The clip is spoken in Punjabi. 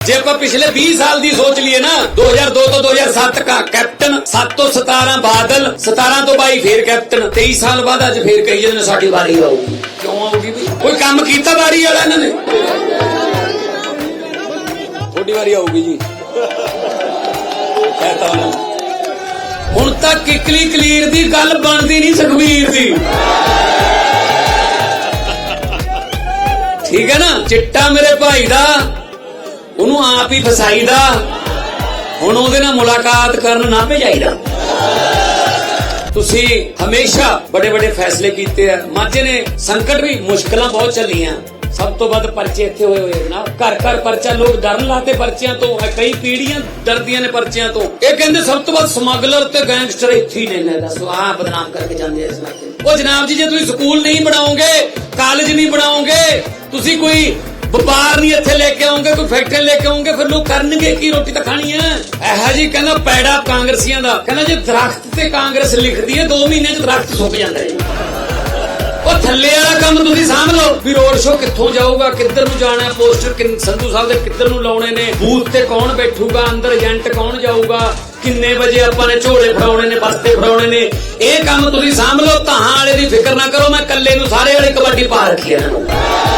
ਜੇ ਆਪਾਂ ਪਿਛਲੇ 20 ਸਾਲ ਦੀ ਸੋਚ ਲਈਏ ਨਾ 2002 ਤੋਂ 2007 ਕਾ ਕੈਪਟਨ 7 ਤੋਂ 17 ਬਾਦਲ 17 ਤੋਂ 22 ਫੇਰ ਕੈਪਟਨ 23 ਸਾਲ ਬਾਅਦ ਅੱਜ ਫੇਰ ਕਹੀ ਜਾਂਦੇ ਨੇ ਸਾਡੀ ਵਾਰੀ ਆਊਗੀ ਕਿਉਂ ਆਊਗੀ ਵੀ ਕੋਈ ਕੰਮ ਕੀਤਾ ਵਾਰੀ ਵਾਲਾ ਇਹਨਾਂ ਨੇ? ਤੁਹਾਡੀ ਵਾਰੀ ਆਊਗੀ ਜੀ। ਕਹਤਾ ਉਹਨਾਂ ਹੁਣ ਤਾਂ ਕਿਕਲੀ ਕਲੀਰ ਦੀ ਗੱਲ ਬਣਦੀ ਨਹੀਂ ਸੁਖਬੀਰ ਦੀ। ਠੀਕ ਹੈ ਨਾ? ਚਿੱਟਾ ਮੇਰੇ ਭਾਈ ਦਾ। ਉਹਨੂੰ ਆਪ ਹੀ ਫਸਾਈਦਾ। ਹੁਣ ਉਹਦੇ ਨਾਲ ਮੁਲਾਕਾਤ ਕਰਨ ਨਾ ਭੇਜਾਈਦਾ। ਤੁਸੀਂ ਹਮੇਸ਼ਾ ਬੜੇ ਬੜੇ ਫੈਸਲੇ ਕੀਤੇ ਆ। ਮਾਝੇ ਨੇ ਸੰਕਟ ਵੀ ਮੁਸ਼ਕਲਾਂ ਬਹੁਤ ਚੱਲੀਆਂ। ਸਭ ਤੋਂ ਵੱਧ ਪਰਚੇ ਇੱਥੇ ਹੋਏ ਹੋਏ ਨਾ ਘਰ ਘਰ ਪਰਚਾ, ਲੋਕ ਡਰਨ ਲਾਤੇ ਪਰਚਿਆਂ ਤੋਂ। ਕਈ ਪੀੜੀਆਂ ਡਰਦੀਆਂ ਨੇ ਪਰਚਿਆਂ ਤੋਂ। ਇਹ ਕਹਿੰਦੇ ਸਭ ਤੋਂ ਵੱਧ ਸਮਗਲਰ ਤੇ ਗੈਂਗਸਟਰ ਇੱਥੇ ਹੀ ਨੇ ਲੈ ਦੱਸੋ ਆਹ ਬਦਨਾਮ ਕਰਕੇ ਜਾਂਦੇ ਇਸ ਇਲਾਕੇ ਉਹ ਜਨਾਬ ਜੀ, ਜੇ ਤੁਸੀਂ ਸਕੂਲ ਨਹੀਂ ਬਣਾਓਗੇ, ਕਾਲਜ ਨਹੀਂ ਬਣਾਓਗੇ, ਤੁਸੀਂ ਕੋਈ ਵਪਾਰ ਨਹੀਂ ਇੱਥੇ ਲੈ ਕੇ ਆਉਂਗੇ, ਕੋਈ ਫੈਕਟਰੀ ਲੈ ਕੇ ਆਉਂਗੇ, ਫਿਰ ਲੋਕ ਕਰਨਗੇ ਕੀ ਰੋਟੀ ਤਾਂ ਖਾਣੀ ਹੈ? ਇਹੋ ਜੀ ਕਹਿੰਦਾ ਪੈੜਾ ਕਾਂਗਰਸੀਆਂ ਦਾ। ਕਹਿੰਦਾ ਜੇ ਦਰਖਤ ਤੇ ਕਾਂਗਰਸ ਲਿਖਦੀ ਹੈ 2 ਮਹੀਨੇ ਚ ਦਰਖਤ ਸੁੱਕ ਜਾਂਦਾ ਉਹ ਥੱਲੇ ਵਾਲਾ ਕੰਮ ਤੁਸੀਂ ਸਾਂਭ ਲਓ। ਵੀ ਰੋਡ ਸ਼ੋ ਕਿੱਥੋਂ ਜਾਊਗਾ, ਕਿੱਧਰ ਨੂੰ ਜਾਣਾ ਹੈ ਪੋਸਟਰ ਸੰਧੂ ਸਾਹਿਬ ਦੇ ਕਿੱਧਰ ਨੂੰ ਲਾਉਣੇ ਨੇ, ਬੂਥ ਤੇ ਕੌਣ ਬੈਠੂਗਾ, ਅੰਦਰ ਏਜੰਟ ਕੌਣ ਜਾਊਗਾ, ਕਿੰਨੇ ਵਜੇ ਆਪਾਂ ਨੇ ਝੋਲੇ ਫੜਾਉਣੇ ਨੇ, ਬਸਤੇ ਫੜਾਉਣੇ ਨੇ, ਇਹ ਕੰਮ ਤੁਸੀਂ ਸਾਂਭ ਲਓ। ਤਹਾਂ ਵਾਲੇ ਦੀ ਫਿਕਰ ਨਾ ਕਰੋ, ਮੈਂ ਇਕੱਲੇ ਨੂੰ ਸਾਰੇ ਵਾਲੇ ਕਬੱਡੀ ਪਾ ਰੱਖੀ ਹੈ